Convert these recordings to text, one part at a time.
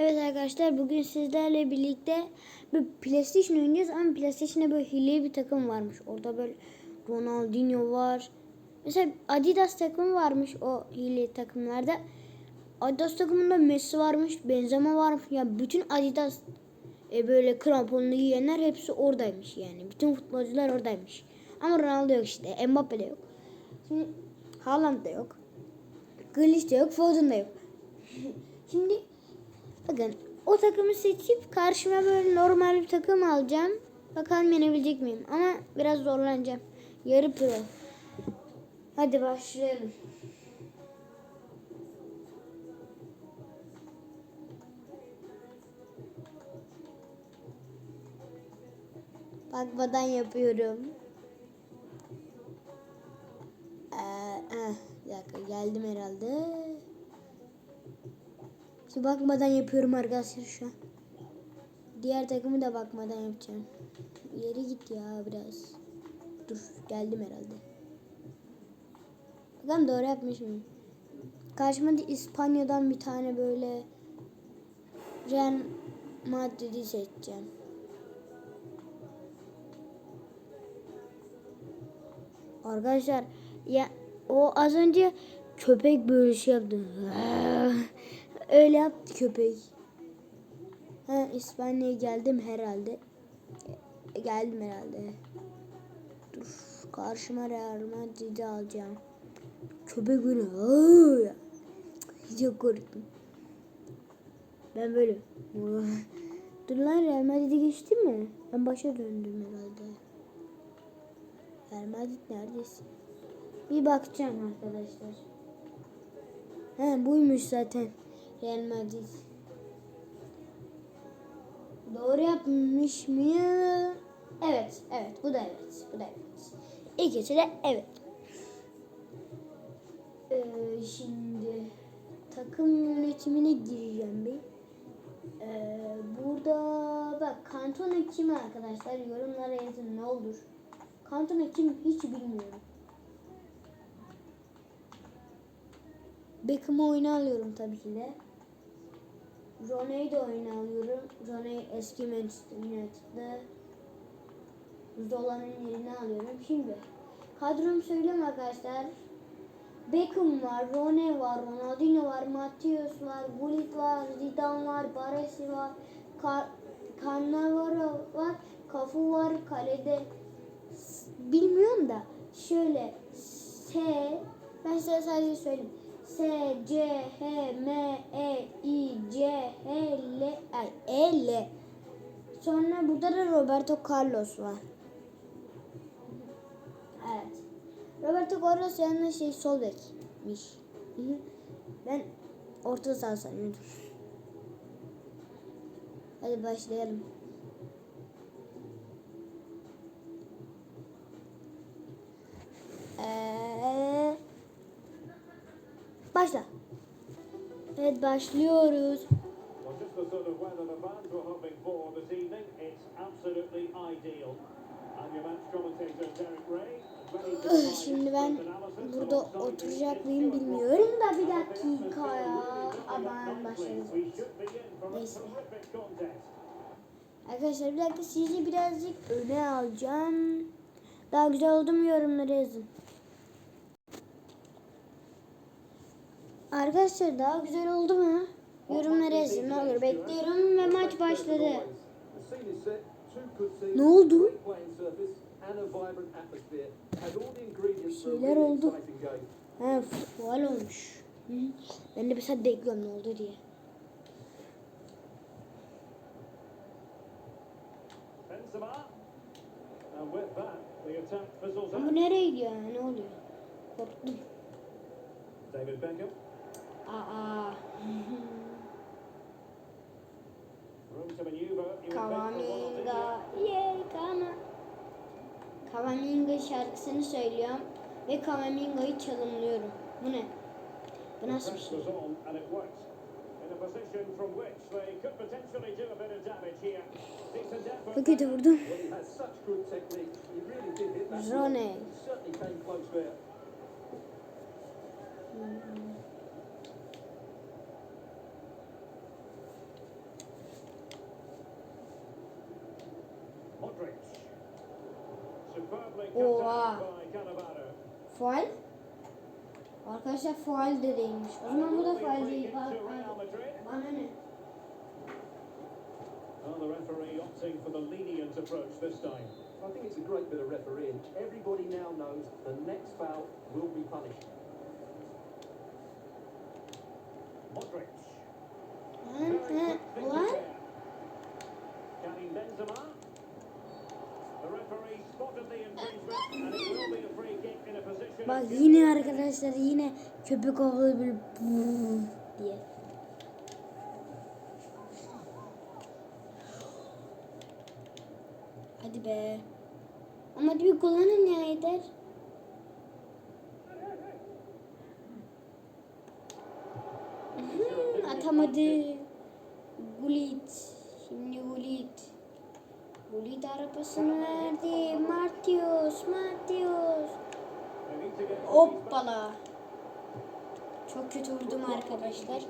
Evet arkadaşlar bugün sizlerle birlikte bir PlayStation oynayacağız ama PlayStation'da böyle hileli bir takım varmış. Orada böyle Ronaldinho var. Mesela Adidas takımı varmış o hileli takımlarda. Adidas takımında Messi varmış, Benzema varmış. Ya bütün Adidas e, böyle kramponlu giyenler hepsi oradaymış yani. Bütün futbolcular oradaymış. Ama Ronaldo yok işte. Mbappe de yok. Şimdi Haaland da yok. Grealish de yok. Foden da yok. Şimdi bakın o takımı seçip karşıma böyle normal bir takım alacağım. Bakalım yenebilecek miyim? Ama biraz zorlanacağım. Yarı pro. Hadi başlayalım. Bakmadan yapıyorum. Ee, eh, bir dakika geldim herhalde. Şimdi bakmadan yapıyorum arkadaşlar şu an. Diğer takımı da bakmadan yapacağım. İleri git ya biraz. Dur geldim herhalde. Bakalım doğru yapmış mıyım? Karşıma da İspanya'dan bir tane böyle Real Madrid'i seçeceğim. Arkadaşlar ya o az önce köpek böyle şey yaptı. Öyle yaptı köpek. Ha İspanya'ya geldim herhalde. E, geldim herhalde. Dur karşıma Real Madrid'i alacağım. Köpek. "Aa!" Çok korktum. Ben böyle. Dur lan Real Madrid'i geçtim mi? Ben başa döndüm herhalde. Real Madrid neredesin? Bir bakacağım arkadaşlar. He buymuş zaten. Real Madrid. Doğru yapmış mıyım? Evet, evet. Bu da evet. Bu da evet. İkisi de evet. Ee, şimdi takım yönetimine gireceğim bir. Ee, burada bak Cantona kim arkadaşlar? Yorumlara yazın ne olur. Cantona kim hiç bilmiyorum. Beckham'ı oyuna alıyorum tabii ki de. Roney'i de oyuna alıyorum. Roney eski Manchester United'da. Zola'nın yerini alıyorum. Şimdi kadromu söyleyeyim arkadaşlar. Beckham var, Rone var, Ronaldinho var, Matius var, Gullit var, Zidane var, Baresi var, Ka Cannavaro var, Cafu var, kalede bilmiyorum da şöyle S ben size sadece söyleyeyim. S, C, H, M, E, I, C, H, L, ay, E, L. Sonra burada da Roberto Carlos var. Evet. Roberto Carlos yanında şey sol bekmiş. Ben orta saha sanıyordum. Hadi başlayalım. Ee, başla. Evet başlıyoruz. Şimdi ben burada oturacak mıyım bilmiyorum da bir dakika ya. Aman başlarız. Neyse. Arkadaşlar bir dakika sizi birazcık öne alacağım. Daha güzel oldu mu yorumlara yazın. Arkadaşlar daha güzel oldu mu? Yorumlara yazın ne olur bekliyorum ve maç başladı. Ne oldu? a şeyler oldu. He faal olmuş. Ben de bir saat bekliyorum ne oldu diye. Out. nereye gidiyor? Ne oluyor? Korktum. David Beckham. Aa. Kavaminga. Yay Kama. Kavaminga şarkısını söylüyorum. Ve Kavaminga'yı çalımlıyorum. Bu ne? Bu nasıl bir şey? was on and it Oha. cut out. Faal. Arkadaşlar faal de değilmiş. O zaman bu da faal değil. Bak, To Real bak. Madrid. Bana ne? Well, the referee opting for the lenient approach this time. I think it's a great bit of refereeing. Everybody now knows the next foul will be punished. Modric. Bak yine arkadaşlar yine köpek avlı bir diye. Hadi be. Ama hadi bir kullanın ya yeter. Mhm, Atamadı. Gullit. Şimdi Gullit. Gullit arabasını verdi. Martius, Martius. They need to get the Hoppala. Çok kötü vurdum arkadaşlar.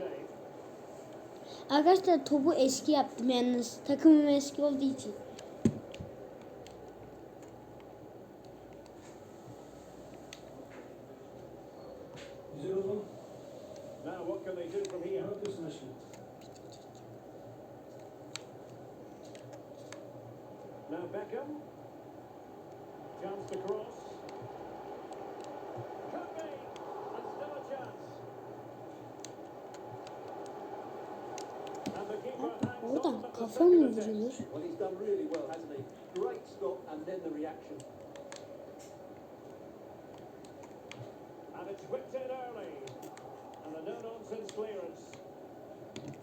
Arkadaşlar topu eski yaptım yalnız. Takımım eski olduğu için. Güzel oğlum. Now what can they do from Ne here? yapıyorsun aşkım? Now Beckham. Chance to cross. Could be. And still a chance. And the keeper hangs on Oradan at the kafa second mı attempt. vurulur? Well, he's done really well, hasn't he? Great stop and then the reaction. And it's whipped in early. And a no-nonsense clearance.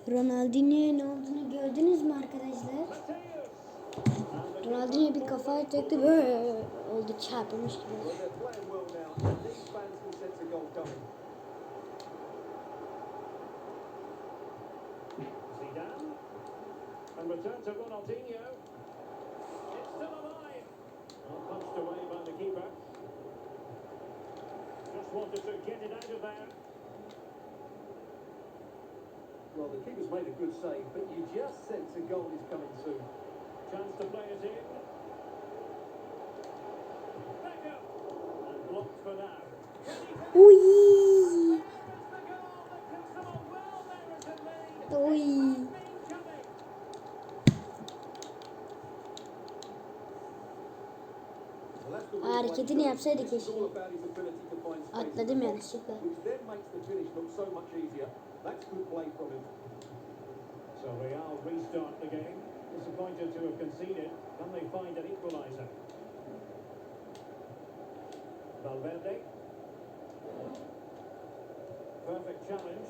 Ronaldinho'ya ne olduğunu gördünüz mü arkadaşlar? The Ronaldinho bir kafa atacaktı böyle oldu çarpılmış gibi. And return to Ronaldinho. Wanted to get it out of there. Well, the keeper's made a good save, but you just sense a goal is coming soon. Chance to play it in. Beckham. And blocked for now. Oh, Uy! There's the goal that gives them a well-merited lead. Uy! Been coming. Well, that's the Hareketini replay. yapsaydı This is keşke. all about his ability to find space in Atladım the box, yanlışlıkla. Which then makes the finish look so much easier. That's good play from him. So Real restart the game. Disappointed to have conceded. Can they find an equaliser? Valverde. Perfect challenge.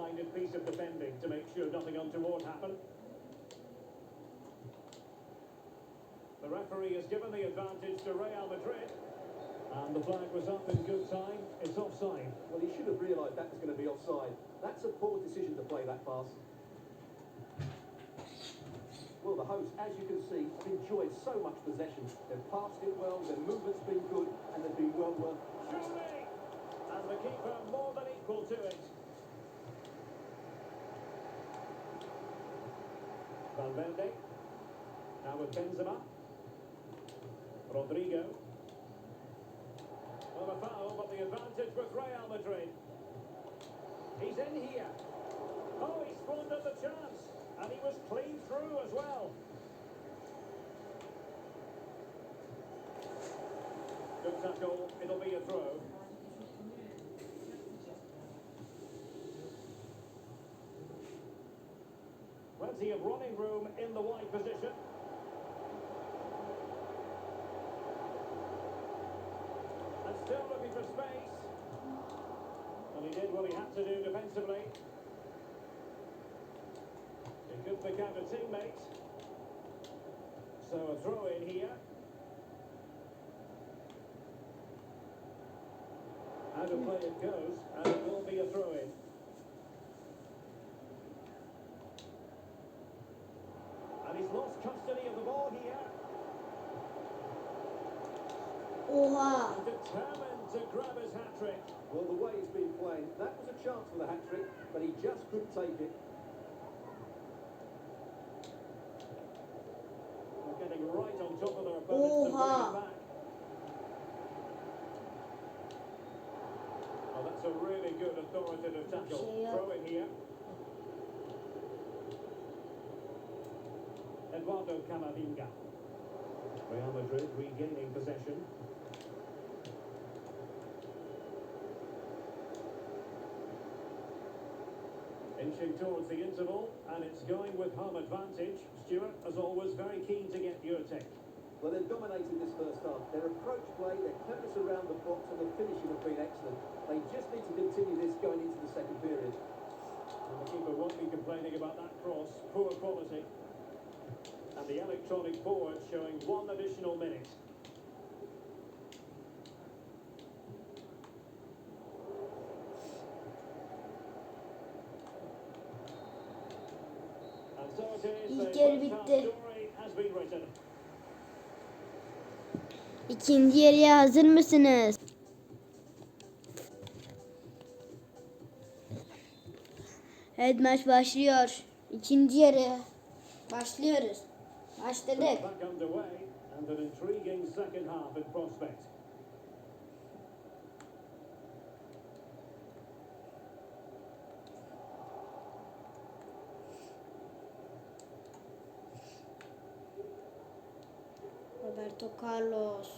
minded piece of defending to make sure nothing untoward happened. The referee has given the advantage to Real Madrid. And the flag was up in good time. It's offside. Well, he should have realised that was going to be offside. That's a poor decision to play that pass. Well, the hosts, as you can see, have enjoyed so much possession. They've passed it well, their movement's been good, and they've been well worked. Surely! And the keeper more than equal to it. Valverde. Now with Benzema. Rodrigo. Well, a foul, but the advantage with Real Madrid. He's in here. Oh, he squandered the chance. And he was clean through as well. Good tackle. It'll be a throw. plenty of running room in the wide position. And still looking for space. And he did what he had to do defensively. He could pick out a teammate. So a throw in here. And the play it goes, and it will be a throw in. Oha. Determined to grab his hat trick. Well, the way he's been playing, that was a chance for the hat-trick, but he just couldn't take it. They're getting right on top of their opponents to bring it back. Oh, that's a really good authoritative tackle. Throw in here. Eduardo Camavinga. Real Madrid regaining possession. Inching towards the interval, and it's going with home advantage. Stuart, as always, very keen to get your take. Well, they've dominated this first half. Their approach play, their cleverness around the box and their finishing have been excellent. They just need to continue this going into the second period. And the keeper won't be complaining about that cross. Poor quality. And the electronic board showing one additional minute. Yarı bitti. İkinci yarıya hazır mısınız? Evet maç başlıyor. İkinci yarı. Başlıyoruz. Başladık. Roberto Carlos.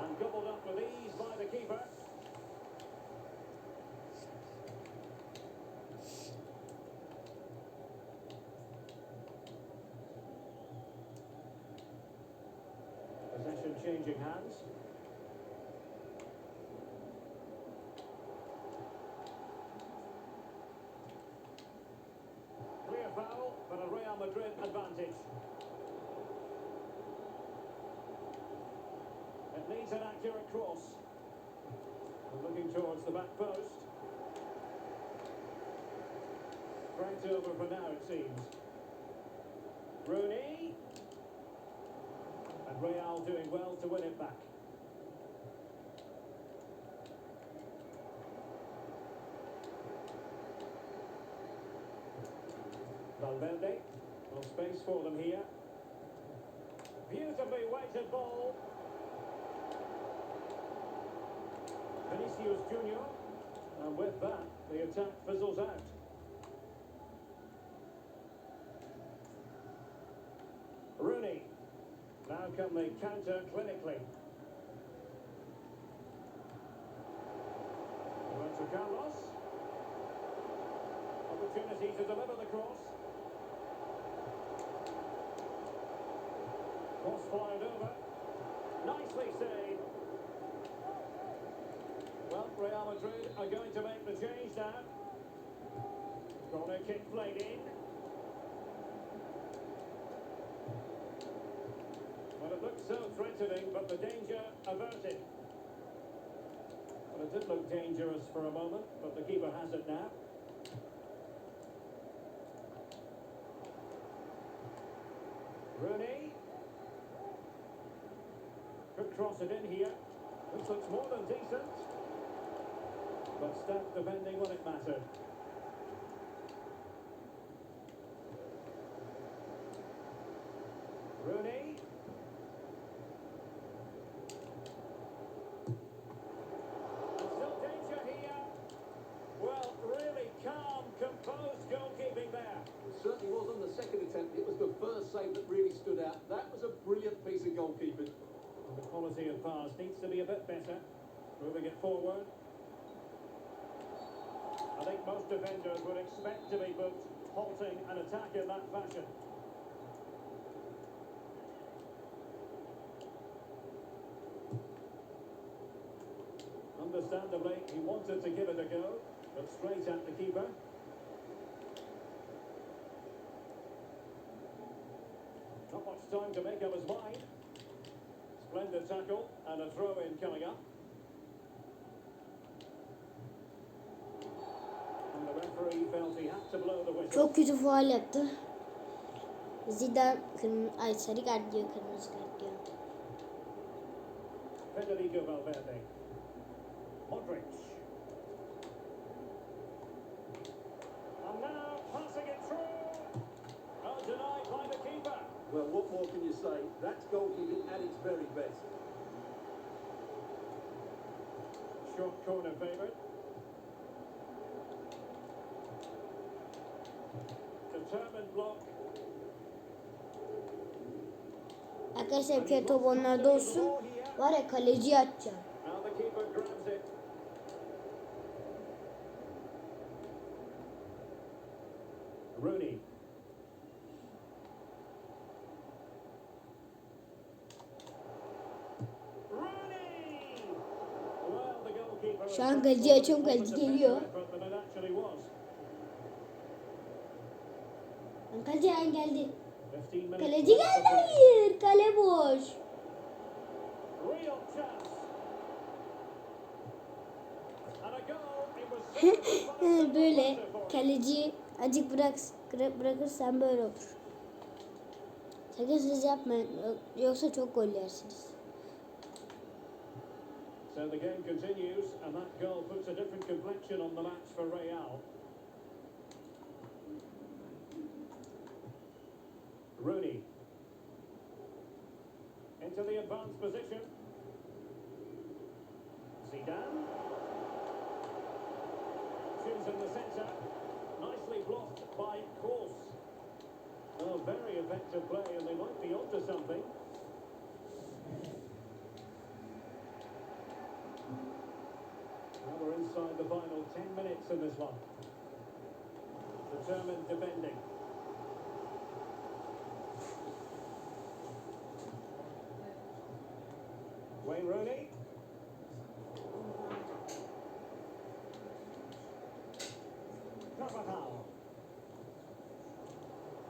And gobbled up with ease by the keeper. Possession changing hands. Clear foul, but a Real Madrid advantage. It needs an accurate cross. And looking towards the back post. Franked over for now, it seems. Rooney. And Real doing well to win it back. Valverde. Space for them here. Beautifully weighted ball. Vinicius Junior. And with that, the attack fizzles out. Rooney. Now come the counter clinically. Roberto Carlos. Opportunity to deliver the cross. Cross fired over. Nicely saved. Well, Real Madrid are going to make the change now. Corner kick played in. Well, it looked so threatening, but the danger averted. Well, it did look dangerous for a moment, but the keeper has it now. Rooney. Could cross it in here. This looks more than decent. But Steph defending when it mattered. think most defenders would expect to be booked, halting an attack in that fashion. Understandably, he wanted to give it a go, but straight at the keeper. Not much time to make up his mind. Splendid tackle and a throw-in coming up. Çok kötü faal yaptı. Zidane kırmızı, ay sarı kart diyor kırmızı kart diyor. Federico Valverde. Modric. And now passing it through. Oh, denied by the keeper. Well, what more can you say? That's goalkeeping at its very best. Short corner favoured. Arkadaşlar bir kere top onlarda olsun. Var ya kaleciyi atacağım. Rooney. Şu an kaleci açıyorum, kaleci geliyor. Than it actually was. Lan Kaleci ay geldi. 15 minutes Kaleci geldi hayır. Kale boş. Böyle kaleci acık bırak bırakırsan böyle olur. Sakın siz yapmayın yo- yoksa çok gol yersiniz. So the game continues, and that goal puts a different complexion on the match for Real. Into the advanced position. Zidane. Shoots in the centre. Nicely blocked by Kors. Oh, very effective play, and they might be onto something. Now we're inside the final 10 minutes in this one. Determined defending. Wayne Rooney. Carvajal.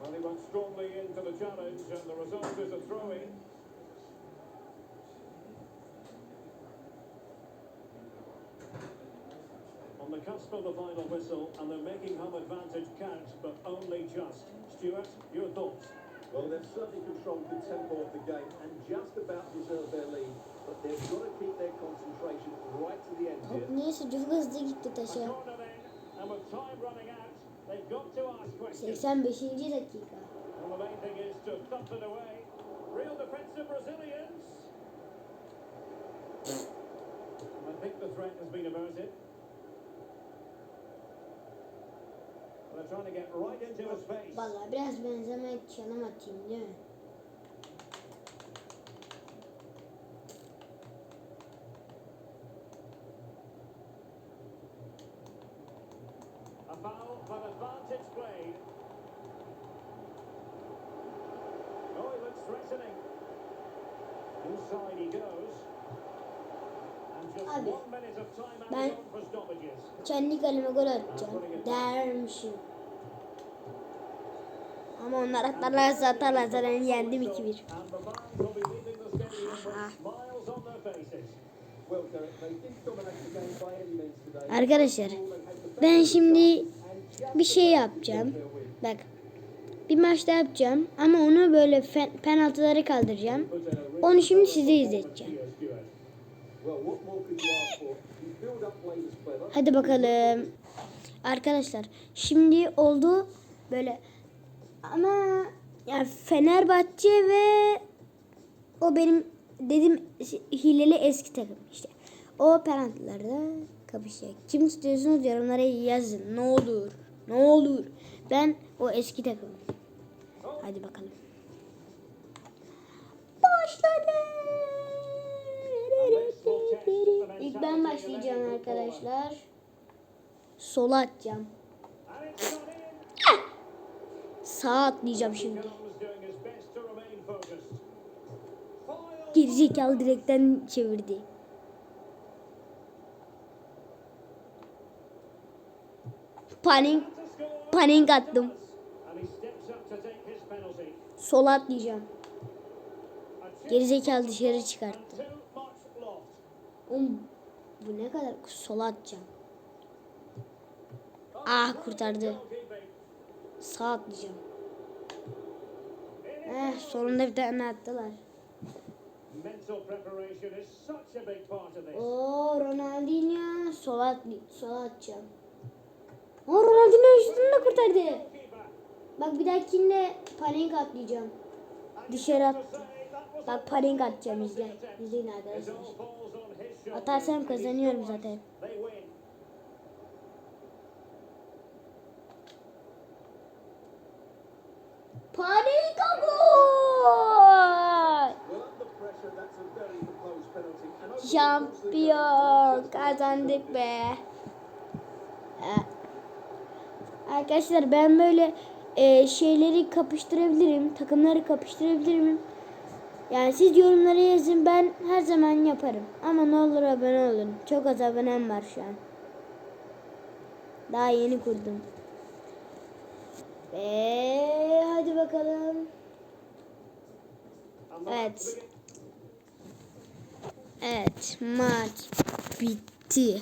Well, he went strongly into the challenge, and the result is a throw-in. On the cusp of the final whistle, and they're making home advantage count, but only just. Stuart, your thoughts? Well, they've certainly controlled the tempo of the game and just about deserved their lead. Niyeyse çok hızlı gitti taşa. corner then, and with time running out, they've got to ask questions. 85. dakika. I think the threat has been averted. They're trying to get right into his face. Vallahi biraz benzeme çanım atayım değil mi? Kendi kaleme gol atacağım. Dermişim. Ama onlar atarlarsa atarlarsa ben yendim 2-1. And the fans will be leaving the stadium with smiles on their faces. Well, Derek, they didn't dominate the game by any means today. Arkadaşlar ben şimdi bir şey yapacağım. Bak bir maçta yapacağım ama onu böyle penaltıları kaldıracağım. Onu şimdi size izleteceğim. Hadi bakalım. Arkadaşlar şimdi oldu böyle ama yani Fenerbahçe ve o benim dedim hileli eski takım işte. O penaltılarda kapışacak. Kim tutuyorsunuz yorumlara yazın. Ne olur. Ne olur. Ben o eski takımım. Hadi bakalım. Başladı. İlk ben başlayacağım arkadaşlar. Sola atacağım. Sağa atlayacağım şimdi. Gerizekalı direkten çevirdi. Panik panik attım. Sola atlayacağım. Gerizekalı dışarı çıkarttı. Oğlum bu ne kadar sola atacağım. Ah kurtardı. Sağ atlayacağım. Eh sonunda bir tane attılar. Oo Ronaldinho sola atlı sola atacağım. Aa Ronaldinho üstünü de kurtardı. Bak bir dahakinde panik atlayacağım. Dışarı at. Bak a panik wonderful atacağım izle. İzleyin arkadaşlar. Atarsam kazanıyorum zaten. They win. Panik gol! Şampiyon kazandık be. Arkadaşlar ben böyle e, şeyleri kapıştırabilirim. Takımları kapıştırabilirim. Yani siz yorumlara yazın ben her zaman yaparım. Ama ne olur abone olun. Çok az abonem var şu an. Daha yeni kurdum. Ve hadi bakalım. Evet. Evet maç bitti.